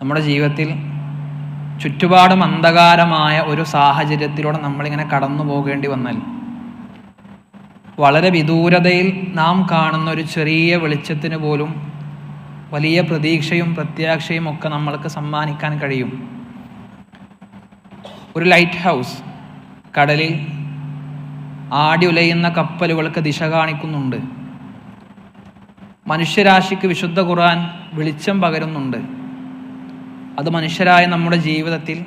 നമ്മുടെ ജീവിതത്തിൽ ചുറ്റുപാടും അന്ധകാരമായ ഒരു സാഹചര്യത്തിലൂടെ നമ്മളിങ്ങനെ കടന്നു പോകേണ്ടി വന്നാൽ വളരെ വിദൂരതയിൽ നാം കാണുന്ന ഒരു ചെറിയ വെളിച്ചത്തിന് പോലും വലിയ പ്രതീക്ഷയും പ്രത്യാക്ഷയും ഒക്കെ നമ്മൾക്ക് സമ്മാനിക്കാൻ കഴിയും. ഒരു ലൈറ്റ് ഹൗസ് കടലിൽ ആടി ഉലയുന്ന കപ്പലുകൾക്ക് ദിശ കാണിക്കുന്നുണ്ട്. മനുഷ്യരാശിക്ക് വിശുദ്ധ ഖുർആൻ വെളിച്ചം പകരുന്നുണ്ട്. അത് മനുഷ്യരായ നമ്മുടെ ജീവിതത്തിൽ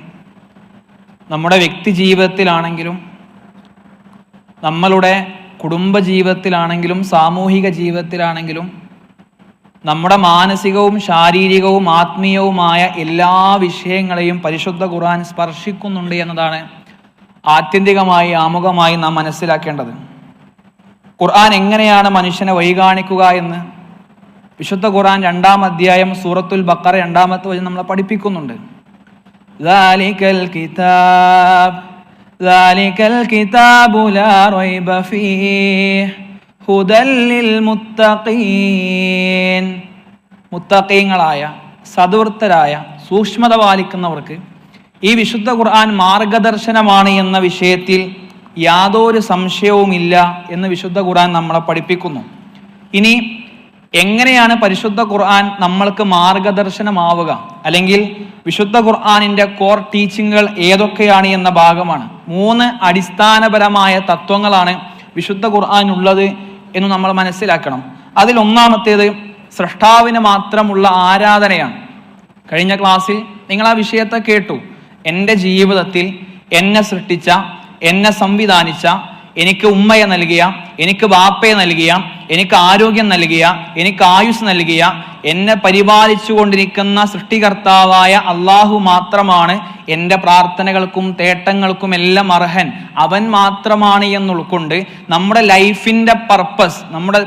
നമ്മുടെ വ്യക്തി ജീവിതത്തിലാണെങ്കിലും നമ്മളുടെ കുടുംബ ജീവിതത്തിലാണെങ്കിലും സാമൂഹിക ജീവിതത്തിലാണെങ്കിലും നമ്മുടെ മാനസികവും ശാരീരികവും ആത്മീയവുമായ എല്ലാ വിഷയങ്ങളെയും പരിശുദ്ധ ഖുർആൻ സ്പർശിക്കുന്നുണ്ട് എന്നതാണ് ആത്യന്തികമായി ആമുഖമായി നാം മനസ്സിലാക്കേണ്ടത്. ഖുർആൻ എങ്ങനെയാണ് മനുഷ്യനെ വഴികാണിക്കുക എന്ന് വിശുദ്ധ ഖുറാൻ രണ്ടാം അധ്യായം സൂറത്തുൽ ബക്കറ രണ്ടാമത്തെ വചനം നമ്മളെ പഠിപ്പിക്കുന്നുണ്ട്. മുത്തക്കീങ്ങളായ സതുവൃത്തരായ സൂക്ഷ്മത പാലിക്കുന്നവർക്ക് ഈ വിശുദ്ധ ഖുർആൻ മാർഗദർശനമാണ് എന്ന വിഷയത്തിൽ യാതൊരു സംശയവുമില്ല എന്ന് വിശുദ്ധ ഖുർആൻ നമ്മളെ പഠിപ്പിക്കുന്നു. ഇനി എങ്ങനെയാണ് പരിശുദ്ധ ഖുർആൻ നമ്മൾക്ക് മാർഗദർശനമാവുക? അല്ലെങ്കിൽ വിശുദ്ധ ഖുർആാനിന്റെ കോർ ടീച്ചിങ്ങുകൾ ഏതൊക്കെയാണ് എന്ന ഭാഗമാണ്. മൂന്ന് അടിസ്ഥാനപരമായ തത്വങ്ങളാണ് വിശുദ്ധ ഖുർആാനുള്ളത് എന്ന് നമ്മൾ മനസ്സിലാക്കണം. അതിൽ ഒന്നാമത്തേത് സൃഷ്ടാവിന് മാത്രമുള്ള ആരാധനയാണ്. കഴിഞ്ഞ ക്ലാസ്സിൽ നിങ്ങൾ ആ വിഷയത്തെ കേട്ടു. എന്റെ ജീവിതത്തിൽ എന്നെ സൃഷ്ടിച്ച എന്നെ സംവിധാനിച്ച എനിക്ക് ഉമ്മയെ നൽകിയ എനിക്ക് ബാപ്പയെ നൽകിയ എനിക്ക് ആരോഗ്യം നൽകിയ എനിക്ക് ആയുസ് നൽകിയ എന്നെ പരിപാലിച്ചുകൊണ്ടിരിക്കുന്ന സൃഷ്ടികർത്താവായ അള്ളാഹു മാത്രമാണ് എന്റെ പ്രാർത്ഥനകൾക്കും തേട്ടങ്ങൾക്കും എല്ലാം അർഹൻ. അവൻ മാത്രമാണ് എന്ന് ഉൾക്കൊണ്ട് നമ്മുടെ ലൈഫിന്റെ പർപ്പസ് നമ്മുടെ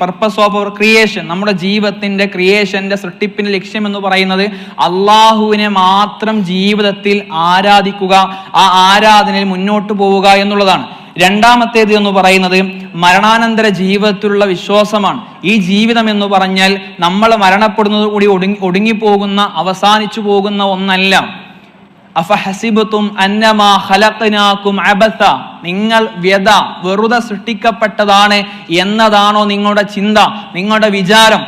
പർപ്പസ് ഓഫ് അവർ ക്രിയേഷൻ നമ്മുടെ ജീവിതത്തിന്റെ ക്രിയേഷന്റെ സൃഷ്ടിപ്പിന്റെ ലക്ഷ്യം എന്ന് പറയുന്നത് അള്ളാഹുവിനെ മാത്രം ജീവിതത്തിൽ ആരാധിക്കുക ആ ആരാധനയിൽ മുന്നോട്ട് പോവുക എന്നുള്ളതാണ്. രണ്ടാമത്തേത് എന്ന് പറയുന്നത് മരണാനന്തര ജീവിതത്തിലുള്ള വിശ്വാസമാണ്. ഈ ജീവിതം എന്ന് പറഞ്ഞാൽ നമ്മൾ മരണപ്പെടുന്നത് കൂടി ഒടുങ്ങി ഒടുങ്ങിപ്പോകുന്ന അവസാനിച്ചു പോകുന്ന ഒന്നല്ല. അഫഹസിബത്തും അന്നമാ ഖലഖനാകും അബസ നിങ്ങൾ വ്യത വെറുതെ സൃഷ്ടിക്കപ്പെട്ടതാണ് എന്നതാണോ നിങ്ങളുടെ ചിന്ത നിങ്ങളുടെ വിചാരം.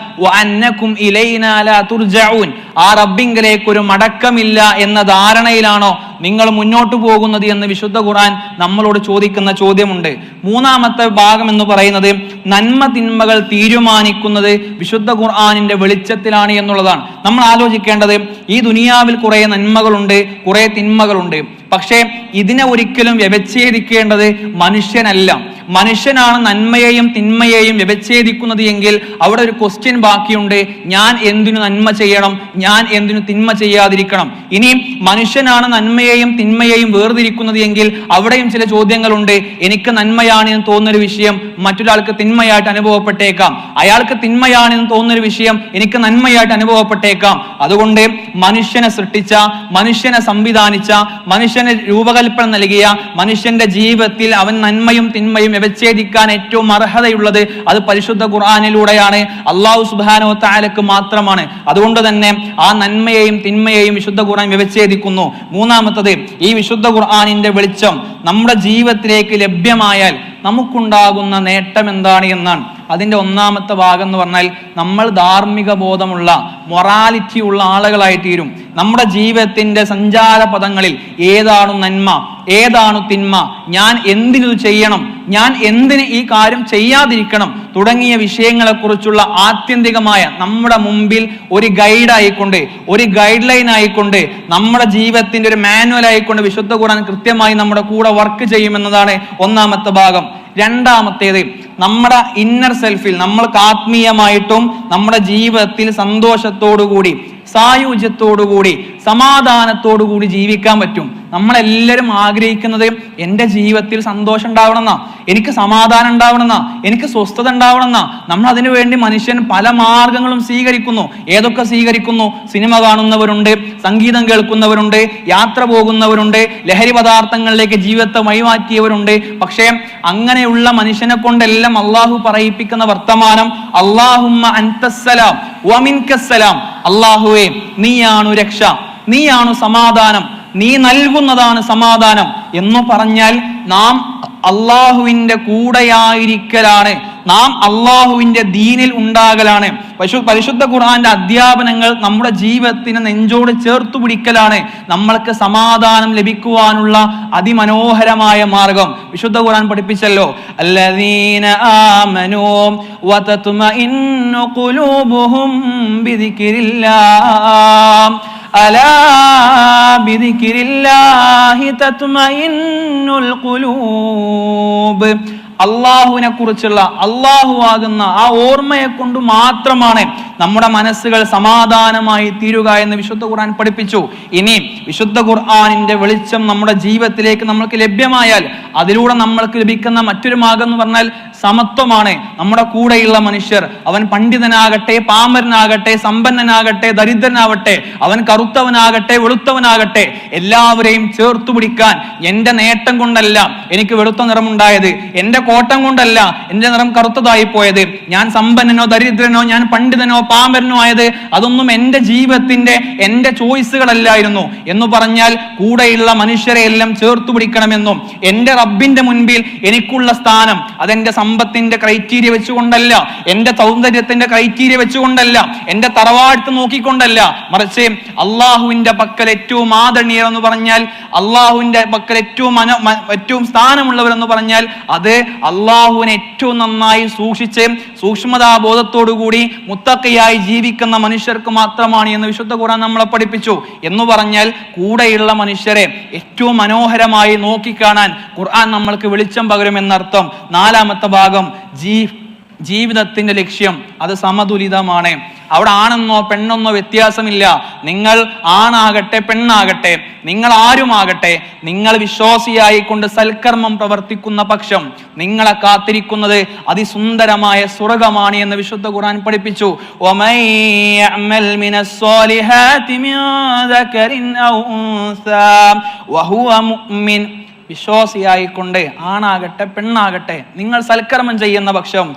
ആ റബ്ബിങ്കിലേക്ക് ഒരു മടക്കമില്ല എന്ന ധാരണയിലാണോ നിങ്ങൾ മുന്നോട്ട് പോകുന്നത് എന്ന് വിശുദ്ധ ഖുറാൻ നമ്മളോട് ചോദിക്കുന്ന ചോദ്യമുണ്ട്. മൂന്നാമത്തെ ഭാഗം എന്ന് പറയുന്നത് നന്മ തിന്മകൾ തീരുമാനിക്കുന്നത് വിശുദ്ധ ഖുർആാനിന്റെ വെളിച്ചത്തിലാണ് എന്നുള്ളതാണ്. നമ്മൾ ആലോചിക്കേണ്ടത് ഈ ദുനിയാവിൽ കുറെ നന്മകളുണ്ട് കുറെ തിന്മകളുണ്ട്. പക്ഷേ ഇതിനെ ഒരിക്കലും വ്യവച്ഛേദിക്കേണ്ടത് മനുഷ്യനല്ല. മനുഷ്യനാണ് നന്മയെയും തിന്മയെയും വ്യവച്ഛേദിക്കുന്നത് എങ്കിൽ അവിടെ ഒരു ക്വസ്റ്റ്യൻ ബാക്കിയുണ്ട്. ഞാൻ എന്തിനു നന്മ ചെയ്യണം? ഞാൻ എന്തിനു തിന്മ ചെയ്യാതിരിക്കണം? ഇനി മനുഷ്യനാണ് നന്മയെയും തിന്മയെയും വേർതിരിക്കുന്നത് എങ്കിൽ അവിടെയും ചില ചോദ്യങ്ങളുണ്ട്. എനിക്ക് നന്മയാണ് എന്ന് തോന്നുന്നൊരു വിഷയം മറ്റൊരാൾക്ക് തിന്മയായിട്ട് അനുഭവപ്പെട്ടേക്കാം. അയാൾക്ക് തിന്മയാണ് എന്ന് തോന്നുന്നൊരു വിഷയം എനിക്ക് നന്മയായിട്ട് അനുഭവപ്പെട്ടേക്കാം. അതുകൊണ്ട് മനുഷ്യനെ സൃഷ്ടിച്ച മനുഷ്യനെ സംവിധാനിച്ച മനുഷ്യന് രൂപകൽപ്പന നൽകിയ മനുഷ്യന്റെ ജീവിതത്തിൽ അവൻ നന്മയും തിന്മയും വ്യവച്ഛേദിക്കാൻ ഏറ്റവും അർഹതയുള്ളത് അത് പരിശുദ്ധ ഖുർആാനിലൂടെയാണ്. അള്ളാഹു സുബാനോ താലക്ക് മാത്രമാണ്. അതുകൊണ്ട് തന്നെ ആ നന്മയെയും തിന്മയെയും വിശുദ്ധ ഖുർആൻ വ്യവച്ഛേദിക്കുന്നു. മൂന്നാമത്തത് ഈ വിശുദ്ധ ഖുർആാനിന്റെ വെളിച്ചം നമ്മുടെ ജീവിതത്തിലേക്ക് ലഭ്യമായാൽ നമുക്കുണ്ടാകുന്ന നേട്ടം എന്താണ് എന്നാണ്. അതിന്റെ ഒന്നാമത്തെ ഭാഗം എന്ന് പറഞ്ഞാൽ നമ്മൾ ധാർമ്മിക ബോധമുള്ള മൊറാലിറ്റി ഉള്ള ആളുകളായി തീരും. നമ്മുടെ ജീവിതത്തിന്റെ സഞ്ചാര പദങ്ങളിൽ ഏതാണ് നന്മ ഏതാണ് തിന്മ ഞാൻ എന്തിനു ചെയ്യണം ഞാൻ എന്തിന് ഈ കാര്യം ചെയ്യാതിരിക്കണം തുടങ്ങിയ വിഷയങ്ങളെക്കുറിച്ചുള്ള ആത്യന്തികമായ നമ്മുടെ മുമ്പിൽ ഒരു ഗൈഡ് ആയിക്കൊണ്ട് ഒരു ഗൈഡ് ലൈൻ ആയിക്കൊണ്ട് നമ്മുടെ ജീവിതത്തിന്റെ ഒരു മാനുവൽ ആയിക്കൊണ്ട് വിശുദ്ധ കൂടാൻ കൃത്യമായി നമ്മുടെ കൂടെ വർക്ക് ചെയ്യുമെന്നതാണ് ഒന്നാമത്തെ ഭാഗം. രണ്ടാമത്തേത് നമ്മുടെ ഇന്നർ സെൽഫിൽ നമ്മൾക്ക് ആത്മീയമായിട്ടും നമ്മുടെ ജീവിതത്തിൽ സന്തോഷത്തോടുകൂടി സായുജ്യത്തോടുകൂടി സമാധാനത്തോടുകൂടി ജീവിക്കാൻ പറ്റും. നമ്മളെല്ലാവരും ആഗ്രഹിക്കുന്നത് എന്റെ ജീവിതത്തിൽ സന്തോഷം ഉണ്ടാവണമെന്നാ എനിക്ക് സമാധാനം ഉണ്ടാവണമെന്നാ എനിക്ക് സ്വസ്ഥത ഉണ്ടാവണമെന്നാ. നമ്മൾ അതിനു വേണ്ടി മനുഷ്യൻ പല മാർഗങ്ങളും സ്വീകരിക്കുന്നു. ഏതൊക്കെ സ്വീകരിക്കുന്നു? സിനിമ കാണുന്നവരുണ്ട് സംഗീതം കേൾക്കുന്നവരുണ്ട് യാത്ര പോകുന്നവരുണ്ട് ലഹരി പദാർത്ഥങ്ങളിലേക്ക് ജീവിതത്തെ വഴിമാറ്റിയവരുണ്ട്. പക്ഷേ അങ്ങനെയുള്ള മനുഷ്യനെ കൊണ്ടെല്ലാം അള്ളാഹു പറയിപ്പിക്കുന്ന വർത്തമാനം അള്ളാഹുമ്മ അൻതസ്സലാം വമിൻകസ്സലാം അള്ളാഹുവേ നീയാണു രക്ഷ നീയാണു സമാധാനം. നീ നൽകുന്നതാണ് സമാധാനം എന്ന് പറഞ്ഞാൽ നാം അള്ളാഹുവിന്റെ കൂടെയായിരിക്കലാണ്. നാം അള്ളാഹുവിന്റെ ദീനിൽ ഉണ്ടാകലാണ്. പശു പരിശുദ്ധ ഖുർആന്റെ അധ്യാപനങ്ങൾ നമ്മുടെ ജീവിതത്തിന് നെഞ്ചോട് ചേർത്തു പിടിക്കലാണ്. നമ്മൾക്ക് സമാധാനം ലഭിക്കുവാനുള്ള അതിമനോഹരമായ മാർഗം. വിശുദ്ധ ഖുർആൻ പഠിപ്പിച്ചല്ലോ. അല്ലദീന ألا بذكر الله تطمئن القلوب അള്ളാഹുവിനെ കുറിച്ചുള്ള അള്ളാഹു ആകുന്ന ആ ഓർമ്മയെ കൊണ്ട് മാത്രമാണ് നമ്മുടെ മനസ്സുകൾ സമാധാനമായി തീരുക എന്ന് വിശുദ്ധ ഖുർആൻ പഠിപ്പിച്ചു. ഇനി വിശുദ്ധ ഖുർആാനിന്റെ വെളിച്ചം നമ്മുടെ ജീവിതത്തിലേക്ക് നമ്മൾക്ക് ലഭ്യമായാൽ അതിലൂടെ നമ്മൾക്ക് ലഭിക്കുന്ന മറ്റൊരു മാർഗം എന്ന് പറഞ്ഞാൽ സമത്വമാണ്. നമ്മുടെ കൂടെയുള്ള മനുഷ്യർ അവൻ പണ്ഡിതനാകട്ടെ പാമരനാകട്ടെ സമ്പന്നനാകട്ടെ ദരിദ്രനാവട്ടെ അവൻ കറുത്തവനാകട്ടെ വെളുത്തവനാകട്ടെ എല്ലാവരെയും ചേർത്തു പിടിക്കാൻ എന്റെ നേട്ടം കൊണ്ടല്ല എനിക്ക് വെളുത്ത നിറമുണ്ടായത്. എന്റെ കോട്ടം കൊണ്ടല്ല എന്റെ നിറം കറുത്തതായി പോയത്. ഞാൻ സമ്പന്നനോ ദരിദ്രനോ ഞാൻ പണ്ഡിതനോ പാമരനോ ആയത് അതൊന്നും എന്റെ ജീവിതത്തിന്റെ എന്റെ ചോയ്സുകളല്ലായിരുന്നു. എന്ന് പറഞ്ഞാൽ കൂടെയുള്ള മനുഷ്യരെ എല്ലാം ചേർത്തു പിടിക്കണമെന്നും എന്റെ റബ്ബിന്റെ മുൻപിൽ എനിക്കുള്ള സ്ഥാനം അതെന്റെ സമ്പത്തിന്റെ ക്രൈറ്റീരിയ വെച്ചുകൊണ്ടല്ല എന്റെ സൗന്ദര്യത്തിന്റെ ക്രൈറ്റീരിയ വെച്ചുകൊണ്ടല്ല എന്റെ തറവാട്ട് നോക്കിക്കൊണ്ടല്ല. മറിച്ച് അള്ളാഹുവിന്റെ പക്കൽ ഏറ്റവും ആദരണീയർ എന്ന് പറഞ്ഞാൽ അള്ളാഹുവിന്റെ പക്കൽ ഏറ്റവും ഏറ്റവും സ്ഥാനമുള്ളവരെന്ന് പറഞ്ഞാൽ അത് അള്ളാഹുവിനെ ഏറ്റവും നന്നായി സൂക്ഷിച്ച് സൂക്ഷ്മതാബോധത്തോടുകൂടി മുത്തക്കയായി ജീവിക്കുന്ന മനുഷ്യർക്ക് മാത്രമാണ് എന്ന് വിശുദ്ധ ഖുർആൻ നമ്മളെ പഠിപ്പിച്ചു. എന്ന് പറഞ്ഞാൽ കൂടെയുള്ള മനുഷ്യരെ ഏറ്റവും മനോഹരമായി നോക്കിക്കാണാൻ ഖുർആൻ നമ്മൾക്ക് വെളിച്ചം പകരുമെന്നർത്ഥം. നാലാമത്തെ ഭാഗം ജീ ജീവിതത്തിന്റെ ലക്ഷ്യം അത് സമതുലിതമാണ്. അവിടെ ആണെന്നോ പെണ്ണെന്നോ വ്യത്യാസമില്ല. നിങ്ങൾ ആണാകട്ടെ പെണ്ണാകട്ടെ നിങ്ങൾ ആരുമാകട്ടെ നിങ്ങൾ വിശ്വാസിയായിക്കൊണ്ട് സൽക്കർമ്മം പ്രവർത്തിക്കുന്ന പക്ഷം നിങ്ങളെ കാത്തിരിക്കുന്നത് അതിസുന്ദരമായ സ്വർഗമാണ് എന്ന് വിശുദ്ധ ഖുർആൻ പഠിപ്പിച്ചു. വിശ്വാസിയായിക്കൊണ്ട് ആണാകട്ടെ പെണ്ണാകട്ടെ നിങ്ങൾ സൽക്കർമ്മം ചെയ്യുന്ന പക്ഷം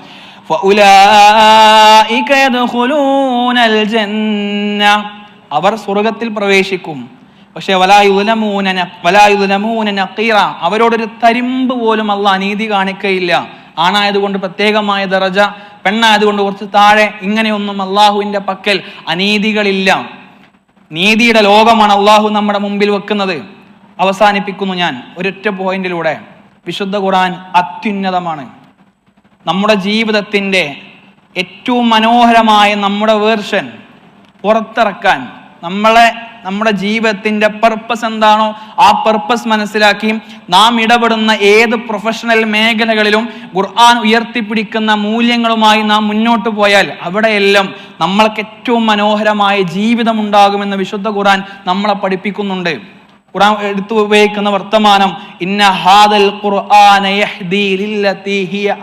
അവർ സ്വർഗത്തിൽ പ്രവേശിക്കും. പക്ഷെ വലായുലമൂന വലായുലമൂന നക്കീറ അവരോടൊരു തരിമ്പ് പോലും അല്ല അനീതി കാണിക്കയില്ല. ആണായതുകൊണ്ട് പ്രത്യേകമായ ദറജ പെണ്ണായതുകൊണ്ട് കുറച്ച് താഴെ ഇങ്ങനെയൊന്നും അള്ളാഹുവിന്റെ പക്കൽ അനീതികളില്ല. നീതിയുടെ ലോകമാണ് അള്ളാഹു നമ്മുടെ മുമ്പിൽ വെക്കുന്നത്. അവസാനിപ്പിക്കുന്നു ഞാൻ ഒരൊറ്റ പോയിന്റിലൂടെ. വിശുദ്ധ ഖുറാൻ അത്യുന്നതമാണ്. നമ്മുടെ ജീവിതത്തിന്റെ ഏറ്റവും മനോഹരമായ നമ്മുടെ വേർഷൻ പുറത്തിറക്കാൻ നമ്മളെ നമ്മുടെ ജീവിതത്തിന്റെ പർപ്പസ് എന്താണോ ആ പർപ്പസ് മനസ്സിലാക്കി നാം ഇടപെടുന്ന ഏത് പ്രൊഫഷണൽ മേഖലകളിലും ഖുർആൻ ഉയർത്തിപ്പിടിക്കുന്ന മൂല്യങ്ങളുമായി നാം മുന്നോട്ട് പോയാൽ അവിടെയെല്ലാം നമ്മൾക്ക് ഏറ്റവും മനോഹരമായ ജീവിതം ഉണ്ടാകുമെന്ന് വിശുദ്ധ ഖുർആൻ നമ്മളെ പഠിപ്പിക്കുന്നുണ്ട്. ഖുർആൻ എടുത്തു ഉപയോഗിക്കുന്ന വർത്തമാനം ഇന്ന ഹാദൽ ഖുർആന ലില്ലതി ഹിയ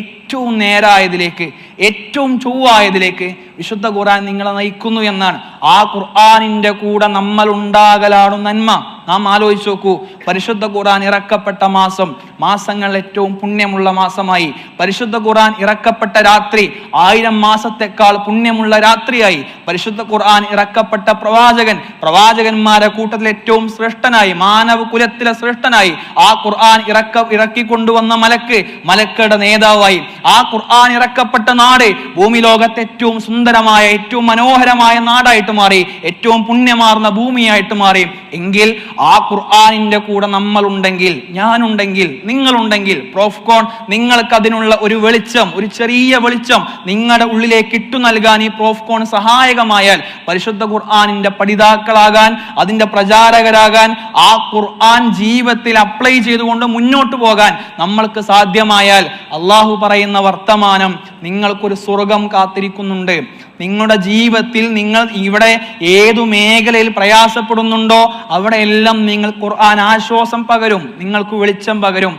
ഏറ്റവും നേരായതിലേക്ക് ഏറ്റവും ചൊവ്വായതിലേക്ക് വിശുദ്ധ ഖുർആൻ നിങ്ങളെ നയിക്കുന്നു എന്നാണ്. ആ ഖുർആനിന്റെ കൂടെ നമ്മൾ ഉണ്ടാകലാണ് നന്മ. നാം ആലോചിച്ച് നോക്കൂ പരിശുദ്ധ ഖുർആൻ ഇറക്കപ്പെട്ട മാസം മാസങ്ങൾ ഏറ്റവും പുണ്യമുള്ള മാസമായി. പരിശുദ്ധ ഖുർആൻ ഇറക്കപ്പെട്ട രാത്രി ആയിരം മാസത്തെക്കാൾ പുണ്യമുള്ള രാത്രിയായി. പരിശുദ്ധ ഖുർആൻ ഇറക്കപ്പെട്ട പ്രവാചകൻ പ്രവാചകന്മാരെ കൂട്ടത്തിൽ ഏറ്റവും ശ്രേഷ്ഠനായി മാനവ കുലത്തിലെ ശ്രേഷ്ഠനായി ആ ഖുർആൻ ഇറക്ക ഇറക്കിക്കൊണ്ടുവന്ന മലക്ക് മലക്കയുടെ നേതാവായി. ആ ഖുർആൻ ഇറക്കപ്പെട്ട നാട് ഭൂമി ലോകത്തെ ഏറ്റവും സുന്ദരമായ ഏറ്റവും മനോഹരമായ നാടായിട്ട് മാറി ഏറ്റവും പുണ്യമാർന്ന ഭൂമിയായിട്ട് മാറി. എങ്കിൽ ആ ഖുർആനിന്റെ കൂടെ നമ്മൾ ഉണ്ടെങ്കിൽ ഞാനുണ്ടെങ്കിൽ നിങ്ങളുണ്ടെങ്കിൽ പ്രോഫ്കോൺ നിങ്ങൾക്ക് അതിനുള്ള ഒരു വെളിച്ചം ഒരു ചെറിയ വെളിച്ചം നിങ്ങളുടെ ഉള്ളിലേക്ക് ഇട്ടു നൽകാൻ ഈ പ്രോഫ്കോൺ സഹായകമായാൽ പരിശുദ്ധ ഖുർആനിന്റെ പഠിതാക്കളാകാൻ അതിന്റെ പ്രചാരകരാകാൻ ആ ഖുർആൻ ജീവിതത്തിൽ അപ്ലൈ ചെയ്തുകൊണ്ട് മുന്നോട്ട് പോകാൻ നമ്മൾക്ക് സാധ്യമായാൽ അള്ളാഹു പറയുന്ന വർത്തമാനം നിങ്ങൾക്കൊരു സ്വർഗം കാത്തിരിക്കുന്നുണ്ട്. നിങ്ങളുടെ ജീവിതത്തിൽ നിങ്ങൾ ഇവിടെ ഏതു മേഖലയിൽ പ്രയാസപ്പെടുന്നുണ്ടോ അവിടെയെല്ലാം നിങ്ങൾ ഖുർആൻ ആശ്വാസം പകരും നിങ്ങൾക്ക് വെളിച്ചം പകരും.